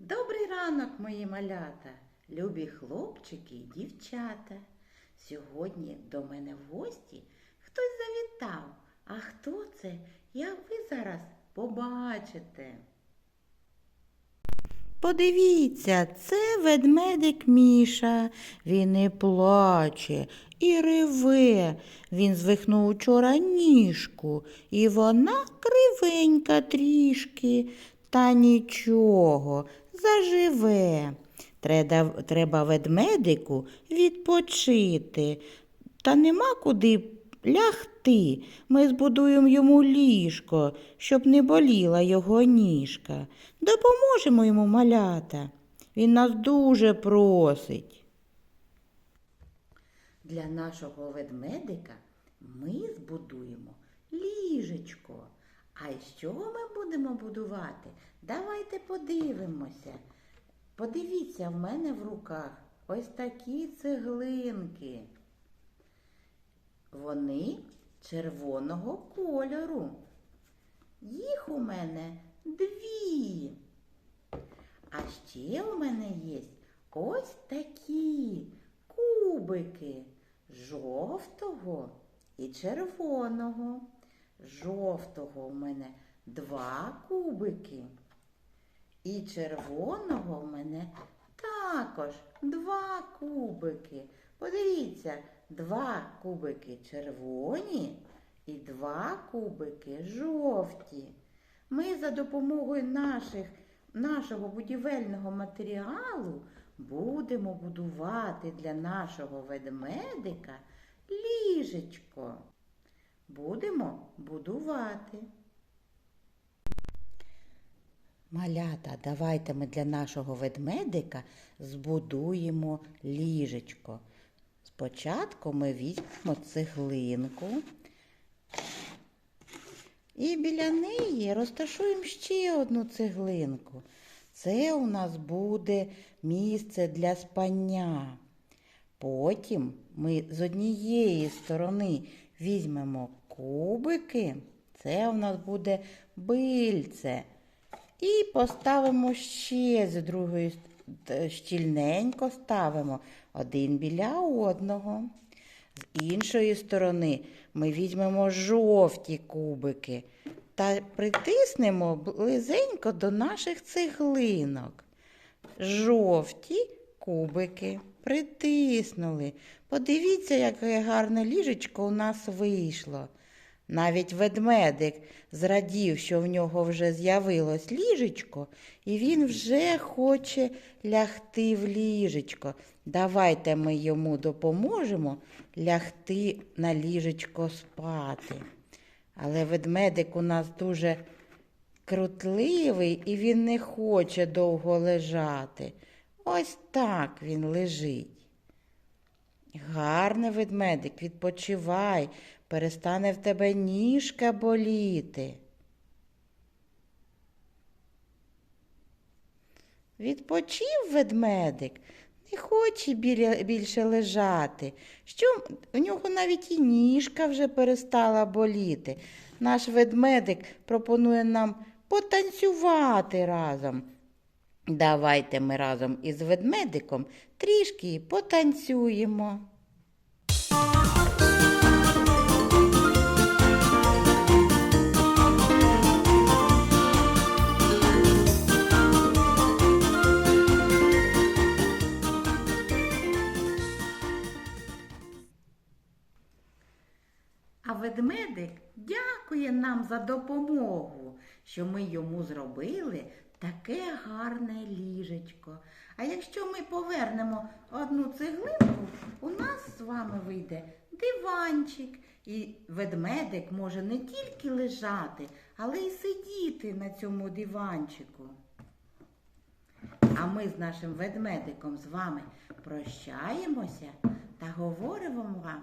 Добрий ранок, мої малята, любі хлопчики і дівчата. Sьогодні до мене в гості хтось завітав. А хто це? Як ви зараз побачите. Подивіться, це ведмедик Міша. Він і плаче, і реве. Він звихнув учора ніжку, і вона кривенька трішки. Та нічого, заживе. Треба, ведмедику відпочити. Та нема куди лягти. Ми збудуємо йому ліжко, щоб не боліла його ніжка. Допоможемо йому малята. Він нас дуже просить. Для нашого ведмедика ми збудуємо ліжечко. А чого ми будемо будувати? Давайте подивимося. Подивіться, в мене в руках ось такі цеглинки. Вони червоного кольору. Їх у мене дві. А ще у мене є ось такі кубики жовтого і червоного. Жовтого у мене два кубики. І червоного в мене також два кубики. Подивіться, два кубики червоні і два кубики жовті. Ми за допомогою наших, нашого будівельного матеріалу будемо будувати для нашого ведмедика ліжечко. Будемо будувати. Малята, давайте ми для нашого ведмедика збудуємо ліжечко. Спочатку ми візьмемо цеглинку і біля неї розташуємо ще одну цеглинку. Це у нас буде місце для спання. Потім ми з однієї сторони візьмемо кубики, це у нас буде бильце. І поставимо ще з другої щільненько ставимо один біля одного. З іншої сторони ми візьмемо жовті кубики та притиснемо близенько до наших цеглинок. Жовті кубики притиснули. Подивіться, яке гарне ліжечко у нас вийшло. Навіть ведмедик зрадів, що в нього вже з'явилось ліжечко, і він вже хоче лягти в ліжечко. Давайте ми йому допоможемо лягти на ліжечко спати. Але ведмедик у нас дуже крутливий і він не хоче довго лежати. Ось так він лежить. Гарний ведмедик, відпочивай, перестане в тебе ніжка боліти. Відпочив ведмедик, не хоче більше лежати. Що в нього навіть і ніжка вже перестала боліти. Наш ведмедик пропонує нам потанцювати разом. Давайте ми разом із ведмедиком трішки потанцюємо. Ведмедик дякує нам за допомогу, що ми йому зробили таке гарне ліжечко. А якщо ми повернемо одну цеглинку, у нас з вами вийде диванчик. І ведмедик може не тільки лежати, але й сидіти на цьому диванчику. А ми з нашим ведмедиком з вами прощаємося та говоримо вам